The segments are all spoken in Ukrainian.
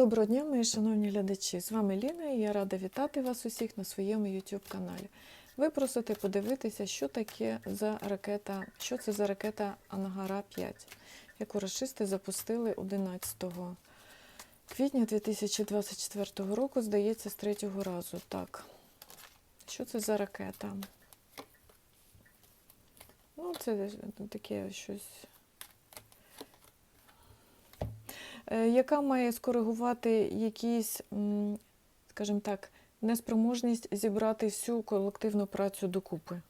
Доброго дня, мої шановні глядачі! З вами Ліна і я рада вітати вас усіх на своєму YouTube каналі. Ви просите подивитися, що таке за ракета, що це за ракета Ангара 5, яку рашисти запустили 11 квітня 2024 року, здається, з третього разу. Так, що це за ракета? Ну, це таке щось. е, яка має скоригувати якісь, скажімо так, неспроможність зібрати всю колективну працю докупи.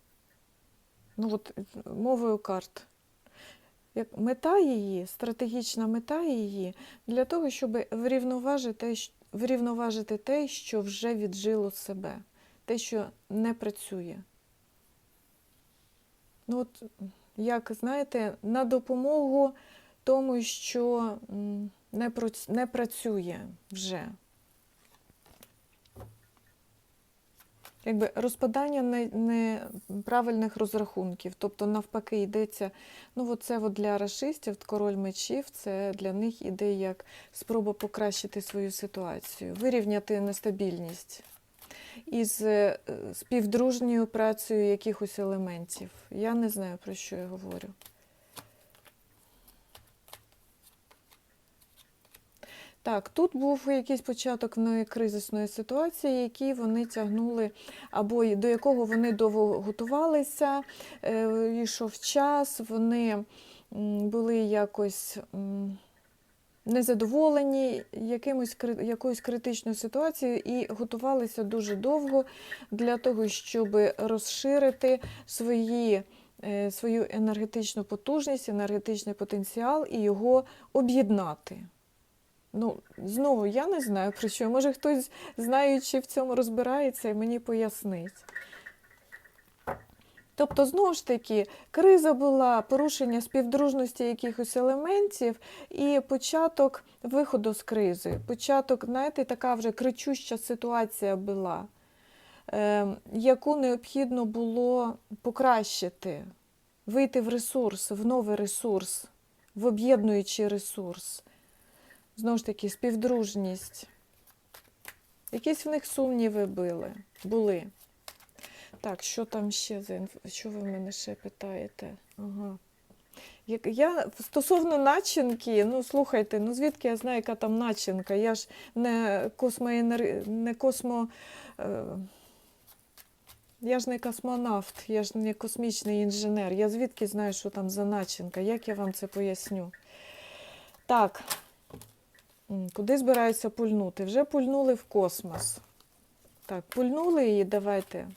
Ну от е, мовою карт. Як мета її, стратегічна мета її для того, щоб врівноважити, врівноважити те, що вже віджило себе, те, що не працює. Ну, от, як знаєте, на допомогу тому, що не, проц- не працює вже. Якби розпадання не- неправильних розрахунків, тобто навпаки йдеться, ну це для расистів, король мечів, це для них іде як спроба покращити свою ситуацію, вирівняти нестабільність із е, співдружньою працею якихось елементів. Я не знаю, про що я говорю. Так, тут був якийсь початок кризисної ситуації, який вони тягнули, або до якого вони довго готувалися, е, йшов час, вони були якось незадоволені якимось, якоюсь критичною ситуацією і готувалися дуже довго для того, щоб розширити свої, е, свою енергетичну потужність, енергетичний потенціал і його об'єднати. Ну, знову я не знаю про що. Може хтось, знаючи в цьому розбирається, і мені пояснить. Тобто, знову ж таки, криза була порушення співдружності якихось елементів і початок виходу з кризи. Початок, знаєте, така вже кричуща ситуація була, е, яку необхідно було покращити, вийти в ресурс, в новий ресурс, в об'єднуючий ресурс знову ж таки, співдружність. Якісь в них сумніви були. були. Так, що там ще за інф... Що ви мене ще питаєте? Ага. Як- Я стосовно начинки, ну слухайте, ну звідки я знаю, яка там начинка? Я ж не космоенер... не космо. Е... Я ж не космонавт, я ж не космічний інженер. Я звідки знаю, що там за начинка? Як я вам це поясню? Так, Куди збираються пульнути? Вже пульнули в космос. Так, пульнули її, давайте.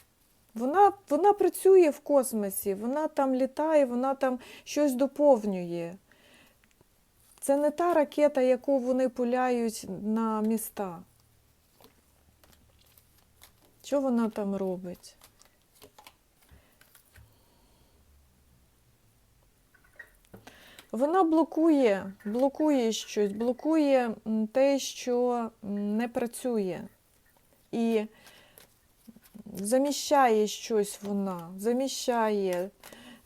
Вона, вона працює в космосі, вона там літає, вона там щось доповнює. Це не та ракета, яку вони пуляють на міста. Що вона там робить? Вона блокує, блокує щось, блокує те, що не працює. І заміщає щось вона, заміщає,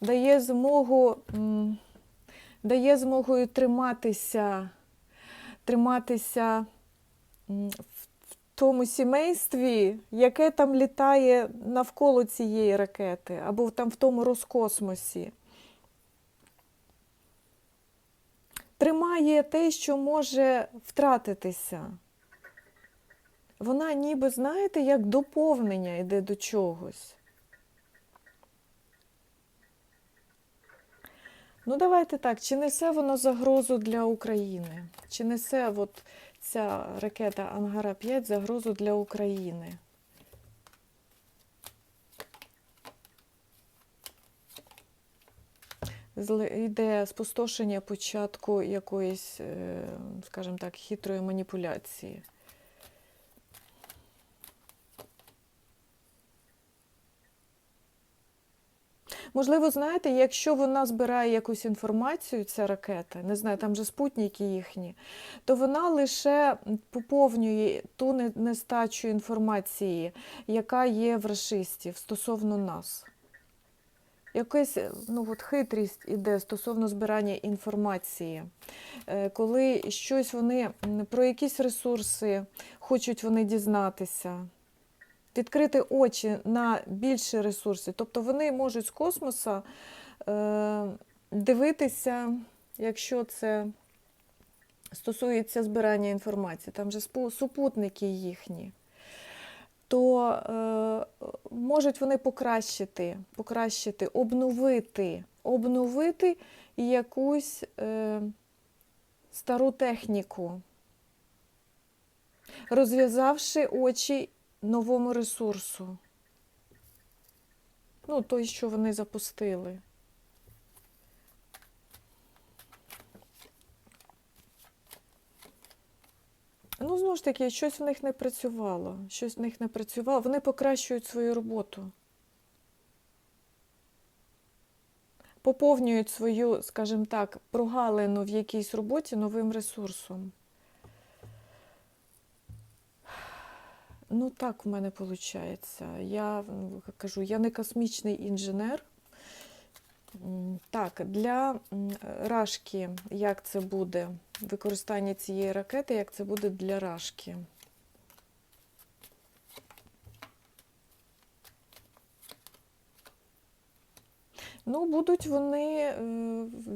дає змогу, дає змогу триматися, триматися в тому сімействі, яке там літає навколо цієї ракети, або там в тому розкосмосі. Тримає те, що може втратитися. Вона ніби, знаєте, як доповнення йде до чогось. Ну, давайте так, чи несе воно загрозу для України? Чи несе от ця ракета Ангара 5 загрозу для України? Йде спустошення початку якоїсь, е, скажімо так, хитрої маніпуляції. Можливо, знаєте, якщо вона збирає якусь інформацію, ця ракета, не знаю, там же спутники їхні, то вона лише поповнює ту не- нестачу інформації, яка є в расистів стосовно нас. Якась ну, от хитрість іде стосовно збирання інформації, Е, коли щось вони про якісь ресурси хочуть вони дізнатися, відкрити очі на більші ресурси. Тобто вони можуть з космоса е, дивитися, якщо це стосується збирання інформації, там же супутники їхні. То е, можуть вони покращити, покращити, обновити, обновити якусь е, стару техніку, розв'язавши очі новому ресурсу. Ну, той, що вони запустили. Ну, знову ж таки, щось в них не працювало. Щось в них не працювало. Вони покращують свою роботу. Поповнюють свою, скажімо так, прогалину в якійсь роботі новим ресурсом. Ну, так в мене виходить. Я ну, кажу, я не космічний інженер. Так, для рашки, як це буде, використання цієї ракети, як це буде для рашки. Ну, будуть вони е,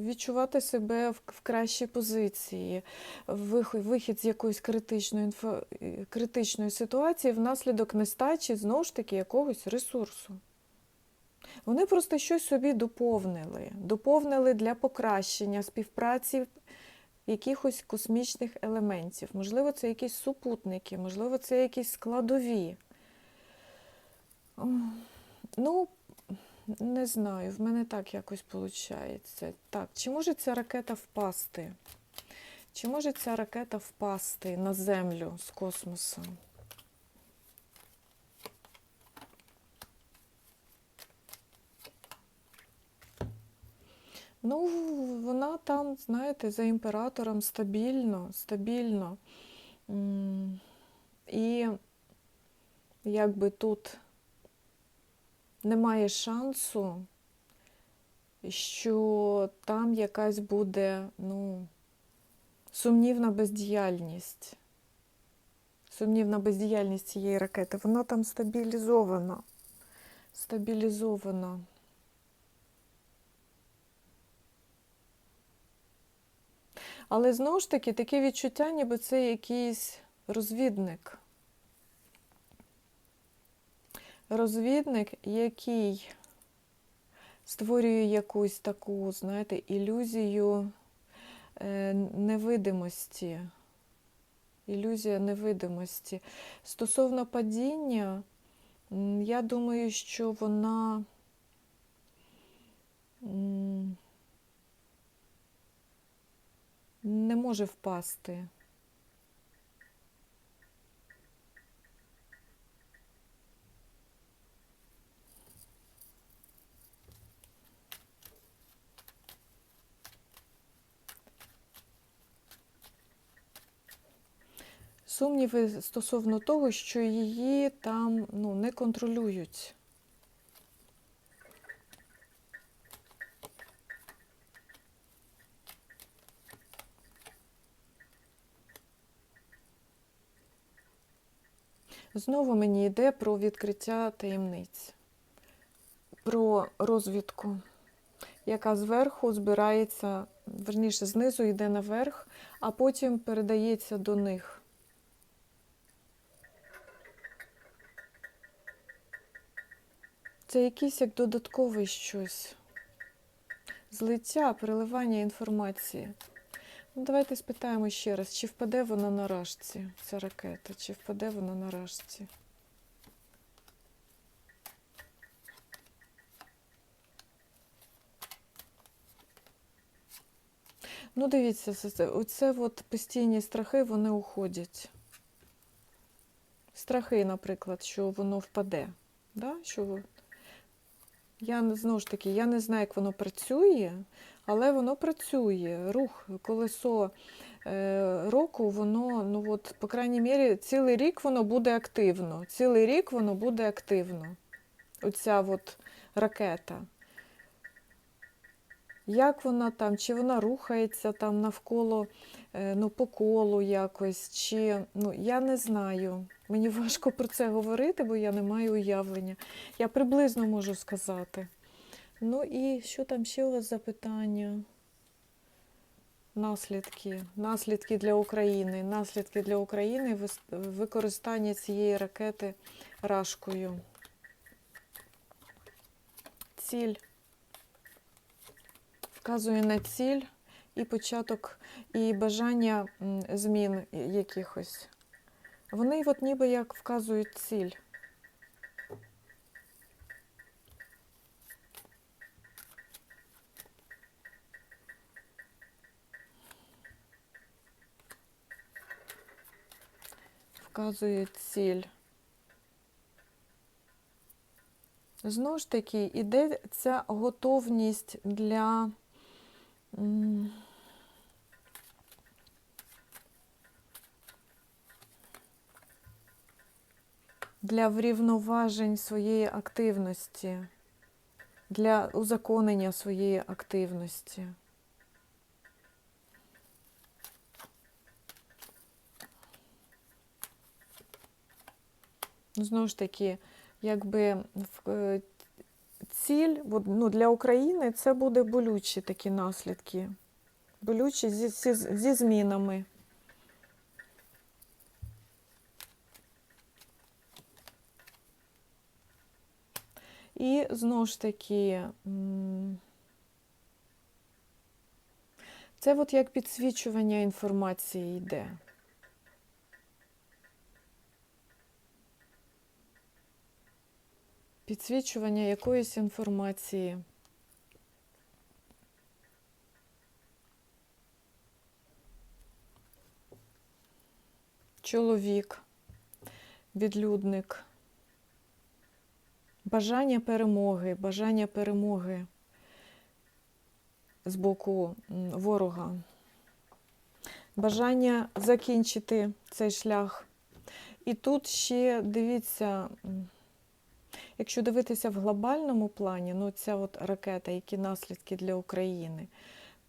відчувати себе в, кращій позиції, вихід з якоїсь критичної, е, критичної ситуації внаслідок нестачі, знову ж таки, якогось ресурсу. Вони просто щось собі доповнили, доповнили для покращення співпраці якихось космічних елементів. Можливо, це якісь супутники, можливо, це якісь складові. Ну, не знаю, в мене так якось виходить. Так, чи може ця ракета впасти? Чи може ця ракета впасти на Землю з космосу? Ну, вона там, знаєте, за імператором стабільно, стабільно. І якби тут немає шансу, що там якась буде, ну, сумнівна бездіяльність. Сумнівна бездіяльність цієї ракети. Вона там стабілізована. Стабілізована. Але знову ж таки, таке відчуття, ніби це якийсь розвідник. Розвідник, який створює якусь таку, знаєте, ілюзію е, невидимості. Ілюзія невидимості. Стосовно падіння, я думаю, що вона не може впасти. Сумніви стосовно того, що її там ну, не контролюють. Знову мені йде про відкриття таємниць, про розвідку, яка зверху збирається, верніше, знизу йде наверх, а потім передається до них. Це якийсь як додатковий щось. Злиття, переливання інформації. Ну, давайте спитаємо ще раз, чи впаде вона на рашці, ця ракета, чи впаде вона на рашці. Ну, дивіться, це- це- оце от постійні страхи, вони уходять. Страхи, наприклад, що воно впаде. Да? Що... Я знову ж таки, я не знаю, як воно працює, але воно працює. Рух, колесо е, року, воно, ну от, по крайній мірі, цілий рік воно буде активно. Цілий рік воно буде активно. Оця от ракета. Як вона там, чи вона рухається там навколо, е, ну, по колу якось, чи ну, я не знаю. Мені важко про це говорити, бо я не маю уявлення. Я приблизно можу сказати. Ну і що там ще у вас за питання? Наслідки. Наслідки для України. Наслідки для України використання цієї ракети рашкою. Ціль вказує на ціль і початок, і бажання змін якихось. Вони от ніби як вказують ціль. Вказують ціль. Знову ж таки, іде ця готовність для для врівноважень своєї активності, для узаконення своєї активності. Ну, Знову ж таки, якби е, ціль ну, для України це буде болючі такі наслідки. Болючі зі, зі, зі змінами. І знову ж таки, це от як підсвічування інформації йде. Підсвічування якоїсь інформації. Чоловік, відлюдник. Бажання перемоги, бажання перемоги з боку ворога. Бажання закінчити цей шлях. І тут ще дивіться, якщо дивитися в глобальному плані, ну ця от ракета, які наслідки для України,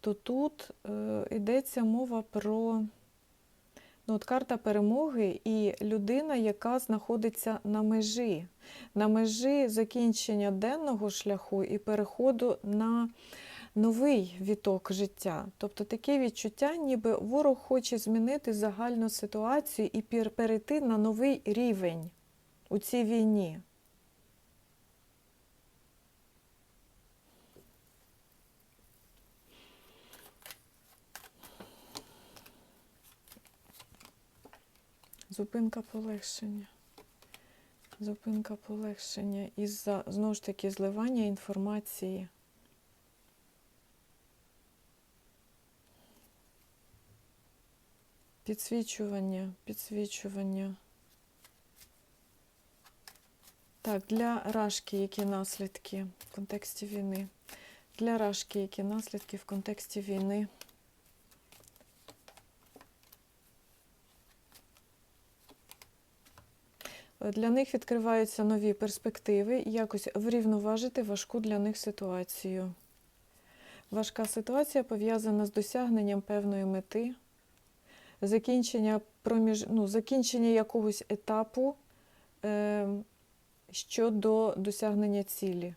то тут е, йдеться мова про ну, от карта перемоги і людина, яка знаходиться на межі, на межі закінчення денного шляху і переходу на новий віток життя. Тобто таке відчуття, ніби ворог хоче змінити загальну ситуацію і пер- перейти на новий рівень у цій війні. Зупинка полегшення. Зупинка полегшення із-за знову ж таки зливання інформації. Підсвічування, підсвічування. Так, для рашки які наслідки в контексті війни? Для рашки які наслідки в контексті війни? Для них відкриваються нові перспективи, і якось врівноважити важку для них ситуацію. Важка ситуація пов'язана з досягненням певної мети, закінчення, проміж... ну, закінчення якогось етапу е... щодо досягнення цілі.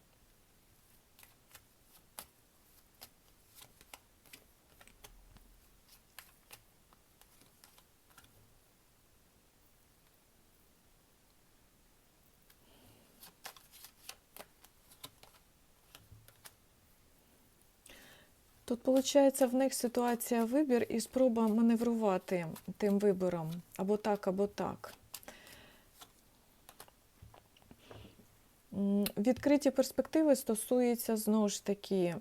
Тут, виходить, в них ситуація вибір і спроба маневрувати тим вибором або так, або так. Відкриті перспективи стосуються знову ж таки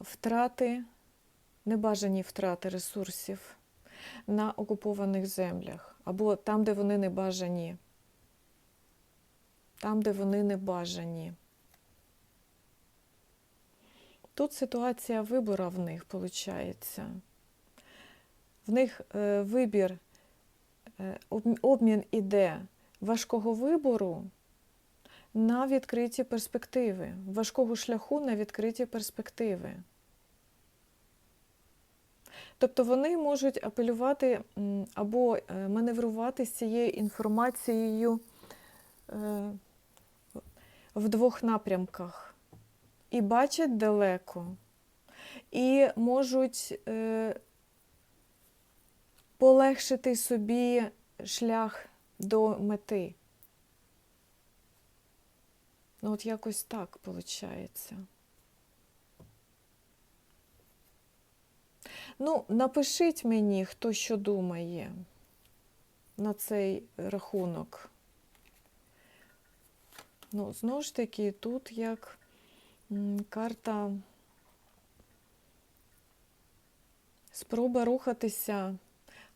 втрати, небажані втрати ресурсів на окупованих землях, або там, де вони не бажані. Там, де вони не бажані. Тут ситуація вибору в них виходить. В них е, вибір, е, обмін іде важкого вибору на відкриті перспективи, важкого шляху на відкриті перспективи. Тобто вони можуть апелювати або е, маневрувати з цією інформацією в двох напрямках. І бачать далеко, і можуть е, полегшити собі шлях до мети. Ну, от якось так виходить. Ну, напишіть мені, хто що думає на цей рахунок. Ну, знову ж таки, тут як карта спроба рухатися,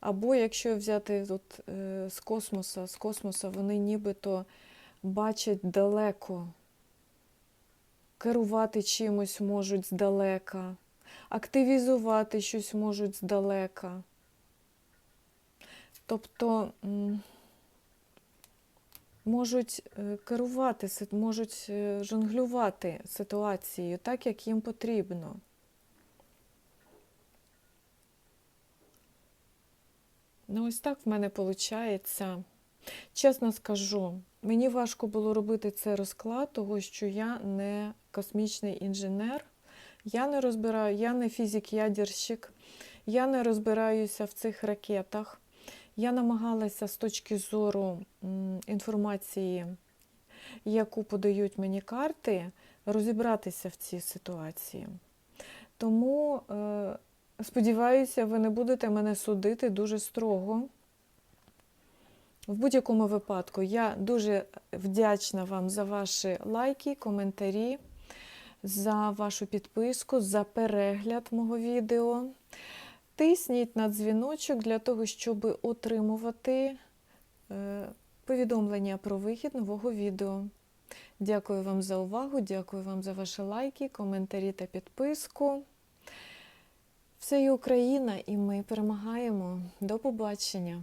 або якщо взяти от, е, з космоса, з космоса вони нібито бачать далеко, керувати чимось можуть здалека, активізувати щось можуть здалека. Тобто можуть е, керувати, можуть е, жонглювати ситуацією так, як їм потрібно. Ну, ось так в мене виходить. Чесно скажу, мені важко було робити цей розклад, того що я не космічний інженер, я не розбираю, я не фізик-ядерщик, я не розбираюся в цих ракетах. Я намагалася з точки зору інформації, яку подають мені карти, розібратися в цій ситуації. Тому е, сподіваюся, ви не будете мене судити дуже строго. В будь-якому випадку я дуже вдячна вам за ваші лайки, коментарі, за вашу підписку, за перегляд мого відео. Тисніть на дзвіночок для того, щоб отримувати е, повідомлення про вихід нового відео. Дякую вам за увагу, дякую вам за ваші лайки, коментарі та підписку. Все є Україна, і ми перемагаємо. До побачення!